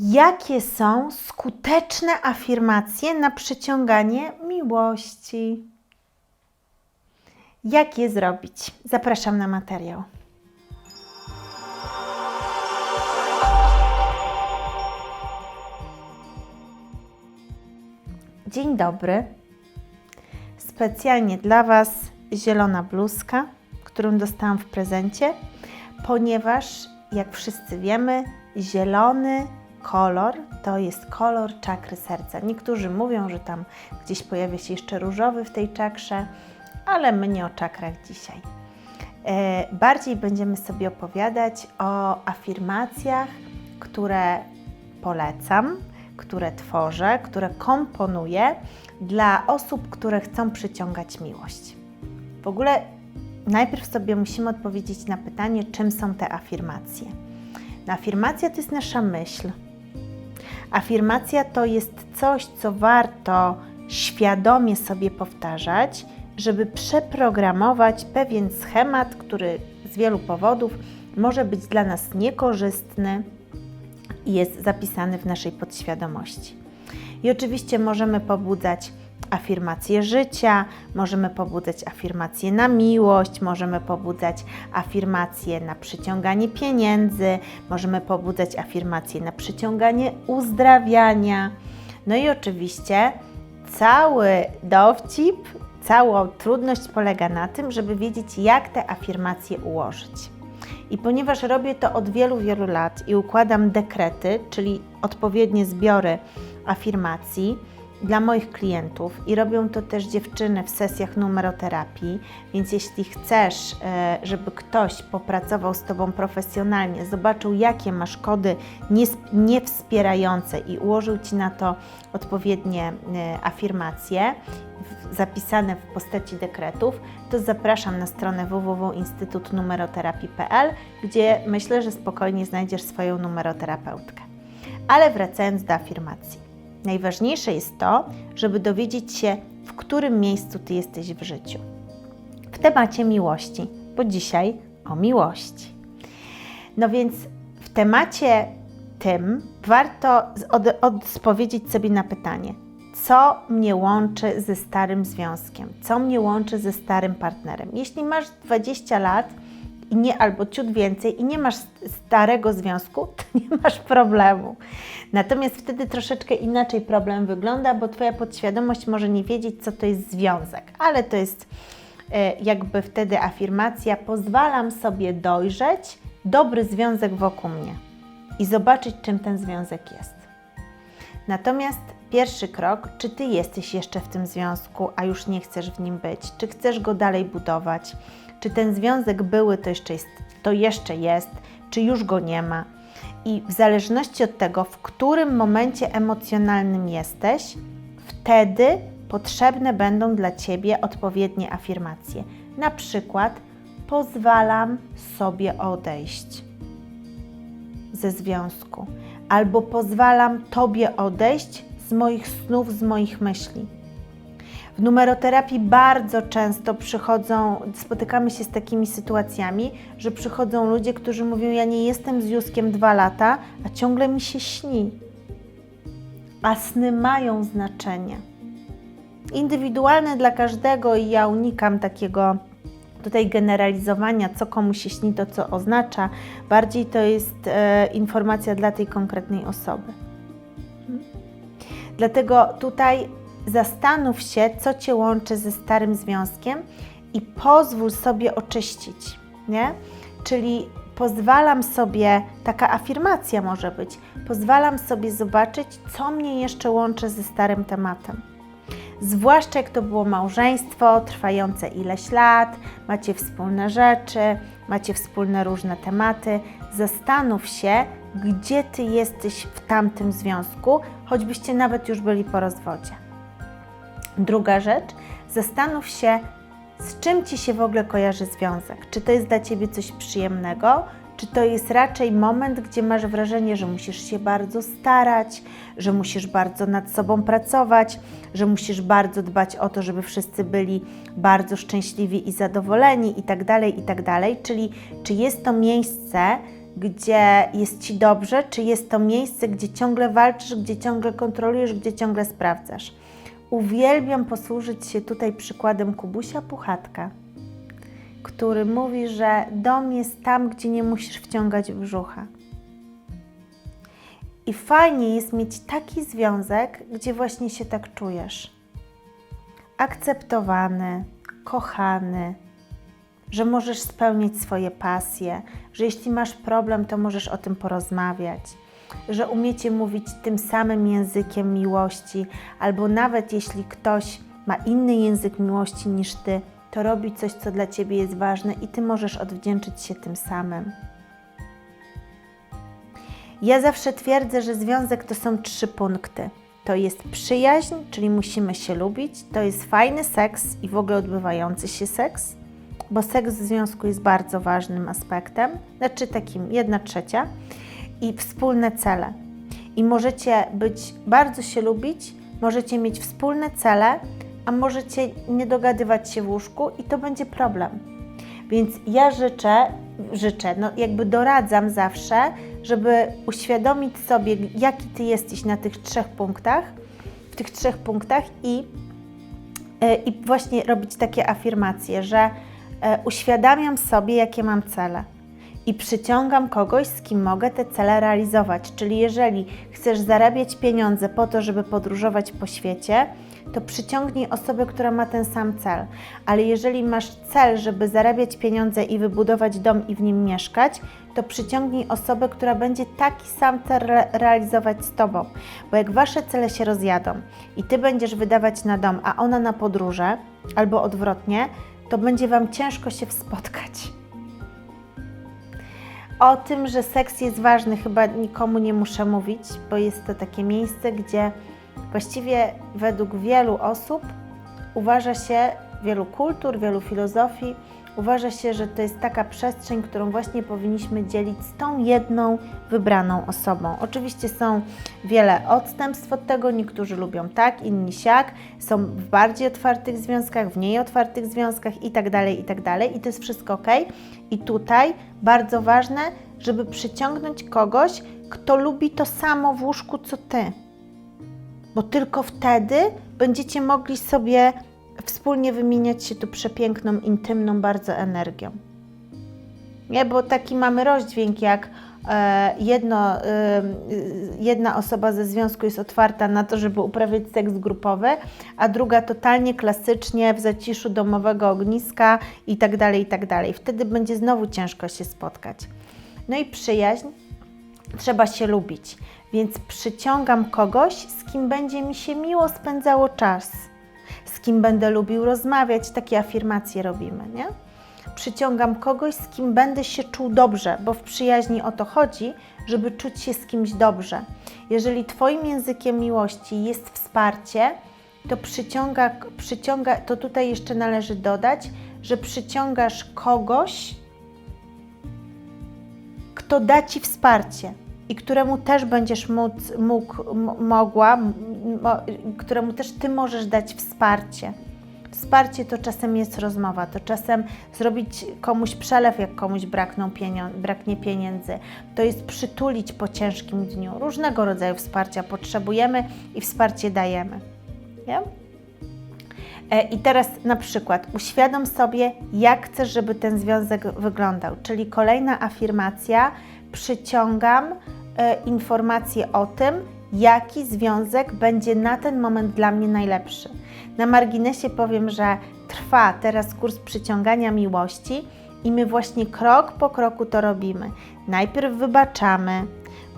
Jakie są skuteczne afirmacje na przyciąganie miłości? Jak je zrobić? Zapraszam na materiał. Dzień dobry. Specjalnie dla Was zielona bluzka, którą dostałam w prezencie, ponieważ, jak wszyscy wiemy, zielony kolor to jest kolor czakry serca. Niektórzy mówią, że tam gdzieś pojawia się jeszcze różowy w tej czakrze, ale my nie o czakrach dzisiaj. E, bardziej będziemy sobie opowiadać o afirmacjach, które polecam, które tworzę, które komponuję dla osób, które chcą przyciągać miłość. W ogóle najpierw sobie musimy odpowiedzieć na pytanie, czym są te afirmacje. Afirmacja to jest nasza myśl. Afirmacja to jest coś, co warto świadomie sobie powtarzać, żeby przeprogramować pewien schemat, który z wielu powodów może być dla nas niekorzystny i jest zapisany w naszej podświadomości. I oczywiście możemy pobudzać afirmacje życia, możemy pobudzać afirmacje na miłość, możemy pobudzać afirmacje na przyciąganie pieniędzy, możemy pobudzać afirmacje na przyciąganie uzdrawiania. No i oczywiście cały dowcip, cała trudność polega na tym, żeby wiedzieć, jak te afirmacje ułożyć. I ponieważ robię to od wielu, wielu lat i układam dekrety, czyli odpowiednie zbiory afirmacji, dla moich klientów i robią to też dziewczyny w sesjach numeroterapii, więc jeśli chcesz, e, żeby ktoś popracował z Tobą profesjonalnie, zobaczył jakie masz kody niewspierające i ułożył Ci na to odpowiednie e, afirmacje zapisane w postaci dekretów, to zapraszam na stronę www.instytutnumeroterapii.pl, gdzie myślę, że spokojnie znajdziesz swoją numeroterapeutkę. Ale wracając do afirmacji. Najważniejsze jest to, żeby dowiedzieć się, w którym miejscu Ty jesteś w życiu. W temacie miłości, bo dzisiaj o miłości. No więc w temacie tym warto odpowiedzieć sobie na pytanie, co mnie łączy ze starym związkiem, co mnie łączy ze starym partnerem. Jeśli masz 20 lat, i nie, albo ciut więcej i nie masz starego związku, to nie masz problemu. Natomiast wtedy troszeczkę inaczej problem wygląda, bo Twoja podświadomość może nie wiedzieć, co to jest związek, ale to jest e, jakby wtedy afirmacja: pozwalam sobie dojrzeć dobry związek wokół mnie i zobaczyć, czym ten związek jest. Natomiast pierwszy krok, czy ty jesteś jeszcze w tym związku, a już nie chcesz w nim być, czy chcesz go dalej budować, czy ten związek były to jeszcze jest, to jeszcze jest, czy już go nie ma. I w zależności od tego, w którym momencie emocjonalnym jesteś, wtedy potrzebne będą dla Ciebie odpowiednie afirmacje. Na przykład, pozwalam sobie odejść ze związku, albo pozwalam Tobie odejść z moich snów, z moich myśli. W numeroterapii bardzo często przychodzą, spotykamy się z takimi sytuacjami, że przychodzą ludzie, którzy mówią: Ja nie jestem z Juskiem dwa lata, a ciągle mi się śni. A sny mają znaczenie. Indywidualne dla każdego i ja unikam takiego tutaj generalizowania, co komu się śni, to co oznacza. Bardziej to jest e, informacja dla tej konkretnej osoby. Dlatego tutaj zastanów się, co Cię łączy ze starym związkiem i pozwól sobie oczyścić, nie? Czyli pozwalam sobie, taka afirmacja może być, pozwalam sobie zobaczyć, co mnie jeszcze łączy ze starym tematem. Zwłaszcza jak to było małżeństwo trwające ileś lat, macie wspólne rzeczy, macie wspólne różne tematy. Zastanów się, gdzie ty jesteś w tamtym związku, choćbyście nawet już byli po rozwodzie. Druga rzecz, zastanów się, z czym ci się w ogóle kojarzy związek. Czy to jest dla ciebie coś przyjemnego, czy to jest raczej moment, gdzie masz wrażenie, że musisz się bardzo starać, że musisz bardzo nad sobą pracować, że musisz bardzo dbać o to, żeby wszyscy byli bardzo szczęśliwi i zadowoleni, i tak dalej, i tak. Czyli czy jest to miejsce, gdzie jest ci dobrze, czy jest to miejsce, gdzie ciągle walczysz, gdzie ciągle kontrolujesz, gdzie ciągle sprawdzasz. Uwielbiam posłużyć się tutaj przykładem Kubusia Puchatka, który mówi, że dom jest tam, gdzie nie musisz wciągać brzucha. I fajnie jest mieć taki związek, gdzie właśnie się tak czujesz. Akceptowany, kochany, że możesz spełnić swoje pasje, że jeśli masz problem, to możesz o tym porozmawiać, że umiecie mówić tym samym językiem miłości, albo nawet jeśli ktoś ma inny język miłości niż ty, to robi coś, co dla ciebie jest ważne i ty możesz odwdzięczyć się tym samym. Ja zawsze twierdzę, że związek to są trzy punkty. To jest przyjaźń, czyli musimy się lubić, to jest fajny seks i w ogóle odbywający się seks, bo seks w związku jest bardzo ważnym aspektem, znaczy takim jedna trzecia, i wspólne cele. I możecie być, bardzo się lubić, możecie mieć wspólne cele, a możecie nie dogadywać się w łóżku i to będzie problem. Więc ja życzę, życzę, no jakby doradzam zawsze, żeby uświadomić sobie, jaki ty jesteś na tych trzech punktach, w tych trzech punktach i, e, i właśnie robić takie afirmacje, że e, uświadamiam sobie, jakie mam cele i przyciągam kogoś, z kim mogę te cele realizować. Czyli jeżeli chcesz zarabiać pieniądze po to, żeby podróżować po świecie, to przyciągnij osobę, która ma ten sam cel. Ale jeżeli masz cel, żeby zarabiać pieniądze i wybudować dom i w nim mieszkać, to przyciągnij osobę, która będzie taki sam cel re realizować z Tobą. Bo jak Wasze cele się rozjadą i Ty będziesz wydawać na dom, a ona na podróże, albo odwrotnie, to będzie Wam ciężko się spotkać. O tym, że seks jest ważny, chyba nikomu nie muszę mówić, bo jest to takie miejsce, gdzie właściwie według wielu osób uważa się, wielu kultur, wielu filozofii, uważa się, że to jest taka przestrzeń, którą właśnie powinniśmy dzielić z tą jedną wybraną osobą. Oczywiście są wiele odstępstw od tego, niektórzy lubią tak, inni siak, są w bardziej otwartych związkach, w mniej otwartych związkach i tak dalej, i tak i to jest wszystko ok. I tutaj bardzo ważne, żeby przyciągnąć kogoś, kto lubi to samo w łóżku co ty. Bo tylko wtedy będziecie mogli sobie wspólnie wymieniać się tu przepiękną, intymną bardzo energią. Nie, bo taki mamy rozdźwięk, jak e, jedno, e, jedna osoba ze związku jest otwarta na to, żeby uprawiać seks grupowy, a druga totalnie klasycznie w zaciszu domowego ogniska i tak dalej, i tak dalej. Wtedy będzie znowu ciężko się spotkać. No i przyjaźń, trzeba się lubić, więc przyciągam kogoś, z kim będzie mi się miło spędzało czas z kim będę lubił rozmawiać, takie afirmacje robimy, nie? Przyciągam kogoś, z kim będę się czuł dobrze, bo w przyjaźni o to chodzi, żeby czuć się z kimś dobrze. Jeżeli Twoim językiem miłości jest wsparcie, to przyciąga, przyciąga, to tutaj jeszcze należy dodać, że przyciągasz kogoś, kto da Ci wsparcie i któremu też będziesz móc, mógł, mogła, mo, któremu też Ty możesz dać wsparcie. Wsparcie to czasem jest rozmowa, to czasem zrobić komuś przelew, jak komuś brakną pieniądze, braknie pieniędzy. To jest przytulić po ciężkim dniu. Różnego rodzaju wsparcia potrzebujemy i wsparcie dajemy. Nie? E, I teraz na przykład uświadom sobie, jak chcesz, żeby ten związek wyglądał. Czyli kolejna afirmacja: przyciągam informacje o tym, jaki związek będzie na ten moment dla mnie najlepszy. Na marginesie powiem, że trwa teraz kurs przyciągania miłości i my właśnie krok po kroku to robimy. Najpierw wybaczamy,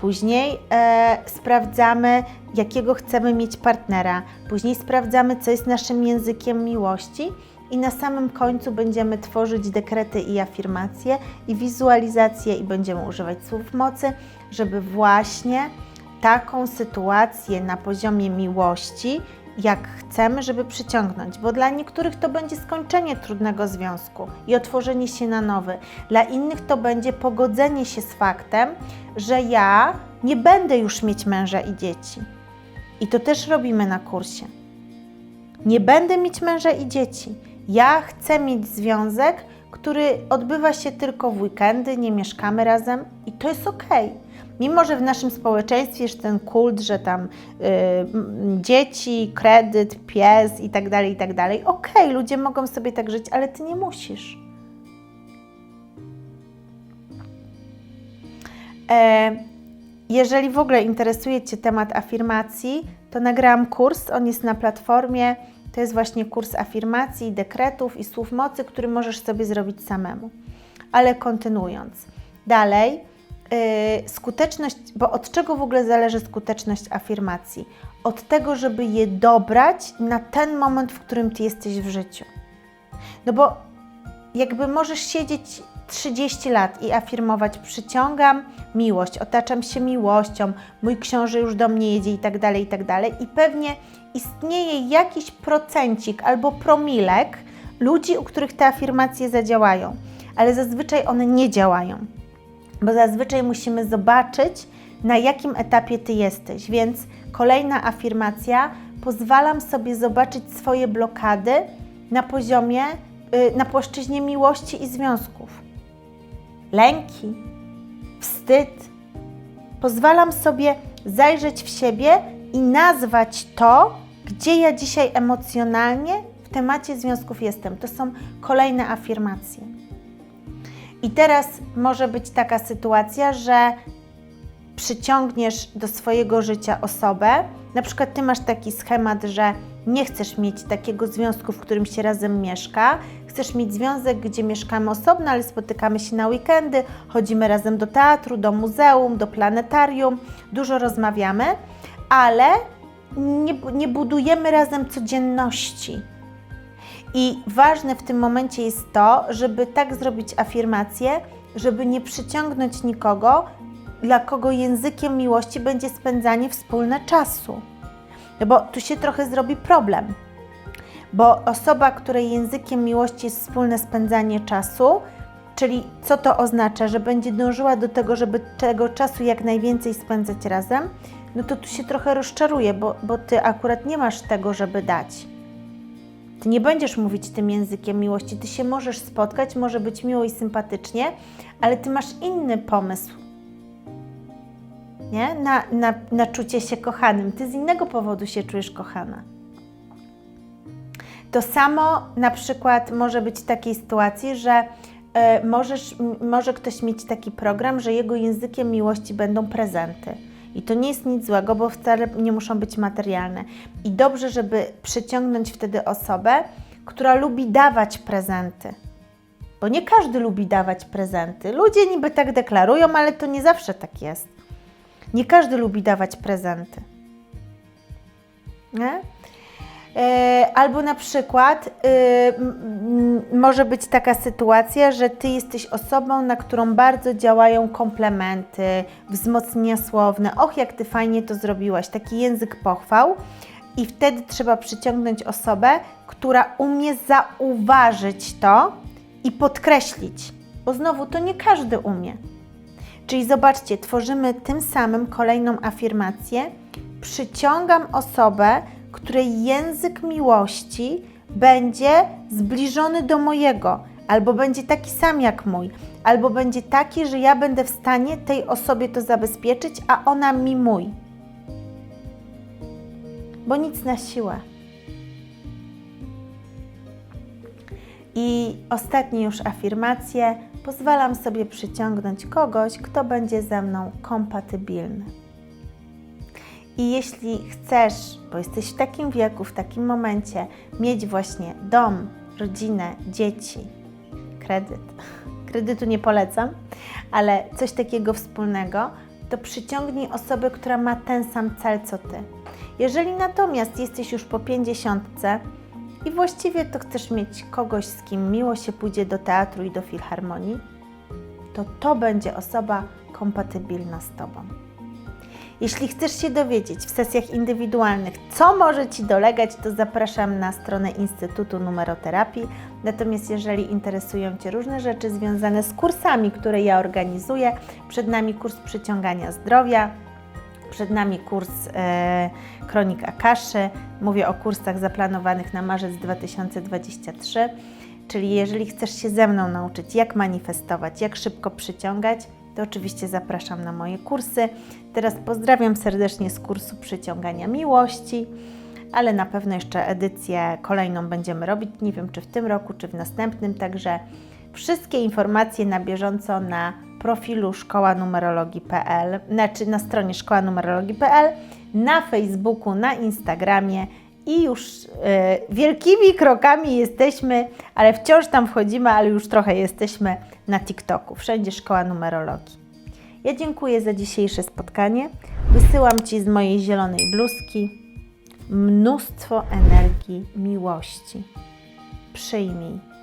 później e, sprawdzamy, jakiego chcemy mieć partnera, później sprawdzamy, co jest naszym językiem miłości. I na samym końcu będziemy tworzyć dekrety i afirmacje i wizualizacje i będziemy używać słów mocy, żeby właśnie taką sytuację na poziomie miłości, jak chcemy, żeby przyciągnąć, bo dla niektórych to będzie skończenie trudnego związku i otworzenie się na nowy, dla innych to będzie pogodzenie się z faktem, że ja nie będę już mieć męża i dzieci. I to też robimy na kursie. Nie będę mieć męża i dzieci. Ja chcę mieć związek, który odbywa się tylko w weekendy, nie mieszkamy razem i to jest ok. Mimo, że w naszym społeczeństwie jest ten kult, że tam y, m, dzieci, kredyt, pies i tak dalej, i tak dalej. Okej, ludzie mogą sobie tak żyć, ale ty nie musisz. E, jeżeli w ogóle interesuje Cię temat afirmacji, to nagrałam kurs, on jest na platformie. To jest właśnie kurs afirmacji, dekretów i słów mocy, który możesz sobie zrobić samemu. Ale kontynuując, dalej, yy, skuteczność, bo od czego w ogóle zależy skuteczność afirmacji? Od tego, żeby je dobrać na ten moment, w którym Ty jesteś w życiu. No bo jakby możesz siedzieć 30 lat i afirmować przyciągam miłość, otaczam się miłością, mój książę już do mnie jedzie i tak dalej, i tak dalej. I pewnie istnieje jakiś procencik albo promilek ludzi, u których te afirmacje zadziałają, ale zazwyczaj one nie działają, bo zazwyczaj musimy zobaczyć, na jakim etapie Ty jesteś. Więc kolejna afirmacja, pozwalam sobie zobaczyć swoje blokady na poziomie, y, na płaszczyźnie miłości i związków. Lęki, wstyd. Pozwalam sobie zajrzeć w siebie i nazwać to, gdzie ja dzisiaj emocjonalnie w temacie związków jestem. To są kolejne afirmacje. I teraz może być taka sytuacja, że przyciągniesz do swojego życia osobę, na przykład ty masz taki schemat, że nie chcesz mieć takiego związku, w którym się razem mieszka, chcesz mieć związek, gdzie mieszkamy osobno, ale spotykamy się na weekendy, chodzimy razem do teatru, do muzeum, do planetarium, dużo rozmawiamy, ale nie, nie budujemy razem codzienności. I ważne w tym momencie jest to, żeby tak zrobić afirmację, żeby nie przyciągnąć nikogo, dla kogo językiem miłości będzie spędzanie wspólne czasu. No bo tu się trochę zrobi problem. Bo osoba, której językiem miłości jest wspólne spędzanie czasu, czyli co to oznacza, że będzie dążyła do tego, żeby tego czasu jak najwięcej spędzać razem, no to tu się trochę rozczaruje, bo, bo ty akurat nie masz tego, żeby dać. Ty nie będziesz mówić tym językiem miłości, ty się możesz spotkać, może być miło i sympatycznie, ale ty masz inny pomysł. Nie? Na, na, na czucie się kochanym. Ty z innego powodu się czujesz kochana. To samo na przykład może być w takiej sytuacji, że y, możesz, może ktoś mieć taki program, że jego językiem miłości będą prezenty. I to nie jest nic złego, bo wcale nie muszą być materialne. I dobrze, żeby przyciągnąć wtedy osobę, która lubi dawać prezenty. Bo nie każdy lubi dawać prezenty. Ludzie niby tak deklarują, ale to nie zawsze tak jest. Nie każdy lubi dawać prezenty. Nie? E, albo na przykład y, może być taka sytuacja, że ty jesteś osobą, na którą bardzo działają komplementy, wzmocnienia słowne. Och, jak ty fajnie to zrobiłaś, taki język pochwał. I wtedy trzeba przyciągnąć osobę, która umie zauważyć to i podkreślić, bo znowu to nie każdy umie. Czyli zobaczcie, tworzymy tym samym kolejną afirmację. Przyciągam osobę, której język miłości będzie zbliżony do mojego, albo będzie taki sam jak mój, albo będzie taki, że ja będę w stanie tej osobie to zabezpieczyć, a ona mi mój. Bo nic na siłę. I ostatnie już afirmacje. Pozwalam sobie przyciągnąć kogoś, kto będzie ze mną kompatybilny. I jeśli chcesz, bo jesteś w takim wieku, w takim momencie, mieć właśnie dom, rodzinę, dzieci, kredyt, kredytu nie polecam, ale coś takiego wspólnego, to przyciągnij osobę, która ma ten sam cel co ty. Jeżeli natomiast jesteś już po pięćdziesiątce i właściwie to chcesz mieć kogoś, z kim miło się pójdzie do teatru i do filharmonii, to to będzie osoba kompatybilna z tobą. Jeśli chcesz się dowiedzieć w sesjach indywidualnych, co może Ci dolegać, to zapraszam na stronę Instytutu Numeroterapii. Natomiast jeżeli interesują Cię różne rzeczy związane z kursami, które ja organizuję, przed nami kurs przyciągania zdrowia, przed nami kurs e, Kronik Akaszy. Mówię o kursach zaplanowanych na marzec 2023. Czyli jeżeli chcesz się ze mną nauczyć, jak manifestować, jak szybko przyciągać, to oczywiście zapraszam na moje kursy. Teraz pozdrawiam serdecznie z kursu przyciągania miłości, ale na pewno jeszcze edycję kolejną będziemy robić. Nie wiem, czy w tym roku, czy w następnym. Także wszystkie informacje na bieżąco na profilu szkoła numerologii.pl, znaczy na stronie szkoła numerologii.pl, na Facebooku, na Instagramie i już e, wielkimi krokami jesteśmy, ale wciąż tam wchodzimy, ale już trochę jesteśmy na TikToku. Wszędzie szkoła numerologii. Ja dziękuję za dzisiejsze spotkanie. Wysyłam Ci z mojej zielonej bluzki mnóstwo energii miłości. Przyjmij